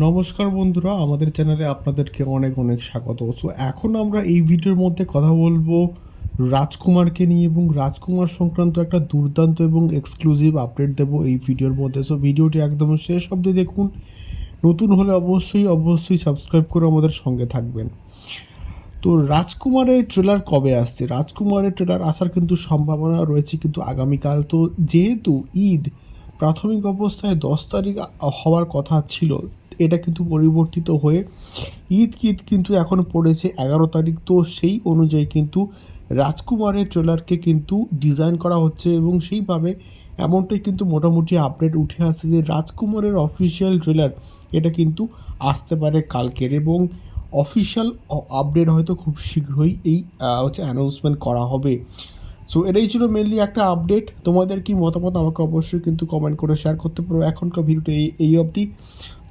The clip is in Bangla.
নমস্কার বন্ধুরা, আমাদের চ্যানেলে আপনাদেরকে অনেক অনেক স্বাগত। সো এখন আমরা এই ভিডিওর মধ্যে কথা বলব রাজকুমারকে নিয়ে এবং রাজকুমার সংক্রান্ত একটা দুর্দান্ত এবং এক্সক্লুসিভ আপডেট দেবো এই ভিডিওর মধ্যে। সো ভিডিওটি একদম শেষ অবধি দেখুন। নতুন হলে অবশ্যই অবশ্যই সাবস্ক্রাইব করে আমাদের সঙ্গে থাকবেন। তো, রাজকুমারের ট্রেলার কবে আসছে? রাজকুমারের ট্রেলার আসার কিন্তু সম্ভাবনা রয়েছে কিন্তু আগামীকাল। তো, যেহেতু ঈদ প্রাথমিক অবস্থায় দশ তারিখ হওয়ার কথা ছিল এটা কিন্তু পরিবর্তিত হয়ে ঈদ ঈদ কিন্তু এখন পড়েছে এগারো তারিখ। তো সেই অনুযায়ী কিন্তু রাজকুমারের ট্রেলারকে কিন্তু ডিজাইন করা হচ্ছে এবং সেইভাবে এমনটাই কিন্তু মোটামুটি আপডেট উঠে আসছে যে রাজকুমারের অফিসিয়াল ট্রেলার এটা কিন্তু আসতে পারে কালকের এবং অফিসিয়াল আপডেট হয়তো খুব শীঘ্রই এই হচ্ছে অ্যানাউন্সমেন্ট করা হবে। সো এটাই ছিল মেনলি একটা আপডেট তোমাদের কি মতামত আমাকে অবশ্যই কিন্তু কমেন্ট করে শেয়ার করতে পারো। এখনকার ভিডিওটা এই এই অবধি।